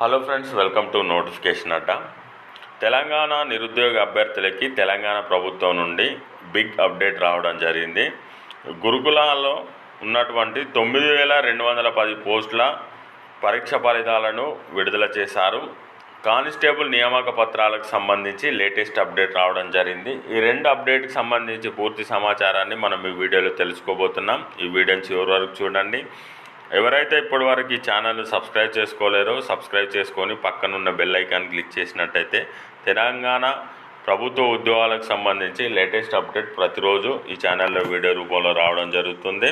Hello friends welcome to notification అడ్డ. తెలంగాణ నిరుద్యోగ అభ్యర్థులకి తెలంగాణ ప్రభుత్వం నుండి బిగ్ అప్డేట్ రావడం జరిగింది. గురుకులాల్లో ఉన్నటువంటి తొమ్మిది వేల రెండు వందల పది పోస్టుల పరీక్ష ఫలితాలను విడుదల చేశారు. కానిస్టేబుల్ నియామక పత్రాలకు సంబంధించి లేటెస్ట్ అప్డేట్ రావడం జరిగింది. ఈ రెండు అప్డేట్కి సంబంధించి పూర్తి సమాచారాన్ని మనం ఈ వీడియోలో తెలుసుకోబోతున్నాం. ఈ వీడియోని చివరి వరకు చూడండి. ఎవరైతే ఇప్పటి వరకు ఈ ఛానల్ సబ్స్క్రైబ్ చేసుకోలేరో సబ్స్క్రైబ్ చేసుకొని పక్కనున్న బెల్ ఐకాన్ క్లిక్ చేసినట్టయితే తెలంగాణ ప్రభుత్వ ఉద్యోగాలకు సంబంధించి లేటెస్ట్ అప్డేట్ ప్రతిరోజు ఈ ఛానల్లో వీడియో రూపంలో రావడం జరుగుతుంది.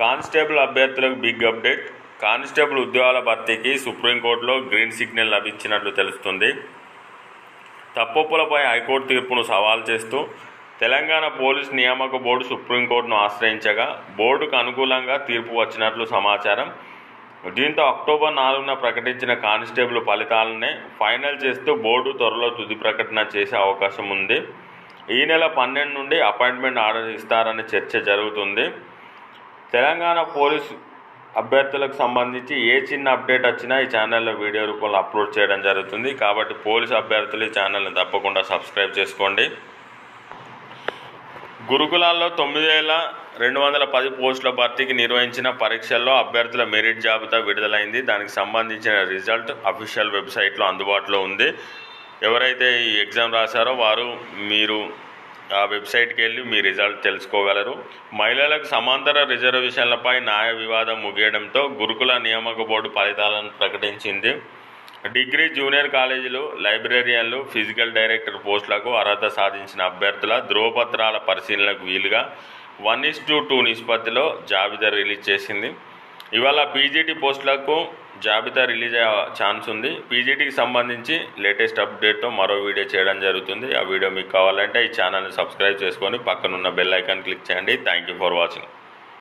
కానిస్టేబుల్ అభ్యర్థులకు బిగ్ అప్డేట్. కానిస్టేబుల్ ఉద్యోగాల భర్తీకి సుప్రీంకోర్టులో గ్రీన్ సిగ్నల్ లభించినట్లు తెలుస్తుంది. తప్పొప్పులపై హైకోర్టు తీర్పును సవాల్ చేస్తూ తెలంగాణ పోలీస్ నియామక బోర్డు సుప్రీంకోర్టును ఆశ్రయించగా బోర్డుకు అనుకూలంగా తీర్పు వచ్చినట్లు సమాచారం. దీంతో అక్టోబర్ నాలుగున ప్రకటించిన కానిస్టేబుల్ ఫలితాలనే ఫైనల్ చేస్తూ బోర్డు త్వరలో తుది ప్రకటన చేసే అవకాశం ఉంది. ఈ నెల పన్నెండు నుండి అపాయింట్మెంట్ ఆర్డర్ ఇస్తారనే చర్చ జరుగుతుంది. తెలంగాణ పోలీస్ అభ్యర్థులకు సంబంధించి ఏ చిన్న అప్డేట్ వచ్చినా ఈ ఛానల్లో వీడియో రూపంలో అప్లోడ్ చేయడం జరుగుతుంది. కాబట్టి పోలీస్ అభ్యర్థులు ఈ ఛానల్ని తప్పకుండా సబ్స్క్రైబ్ చేసుకోండి. గురుకులాల్లో తొమ్మిది వేల రెండు వందల పది పోస్టుల భర్తీకి నిర్వహించిన పరీక్షల్లో అభ్యర్థుల మెరిట్ జాబితా విడుదలైంది. దానికి సంబంధించిన రిజల్ట్ అఫీషియల్ వెబ్సైట్లో అందుబాటులో ఉంది. ఎవరైతే ఈ ఎగ్జామ్ రాశారో వారు మీరు ఆ వెబ్సైట్కి వెళ్ళి మీ రిజల్ట్ తెలుసుకోగలరు. మహిళలకు సమాంతర రిజర్వేషన్లపై న్యాయ వివాదం ముగియడంతో గురుకుల నియామక బోర్డు ఫలితాలను ప్రకటించింది. డిగ్రీ జూనియర్ కాలేజీలు లైబ్రేరియన్లు ఫిజికల్ డైరెక్టర్ పోస్టులకు అర్హత సాధించిన అభ్యర్థుల ధ్రువపత్రాల పరిశీలనకు వీలుగా వన్ ఇస్ టు టూ నిష్పత్తిలో జాబితా రిలీజ్ చేసింది. ఇవాళ పీజీటీ పోస్టులకు జాబితా రిలీజ్ అయ్యే ఛాన్స్ ఉంది. పీజీటీకి సంబంధించి లేటెస్ట్ అప్డేట్తో మరో వీడియో చేయడం జరుగుతుంది. ఆ వీడియో మీకు కావాలంటే ఈ ఛానల్ని సబ్స్క్రైబ్ చేసుకొని పక్కనున్న బెల్ ఐకాన్ క్లిక్ చేయండి. Thank you for watching.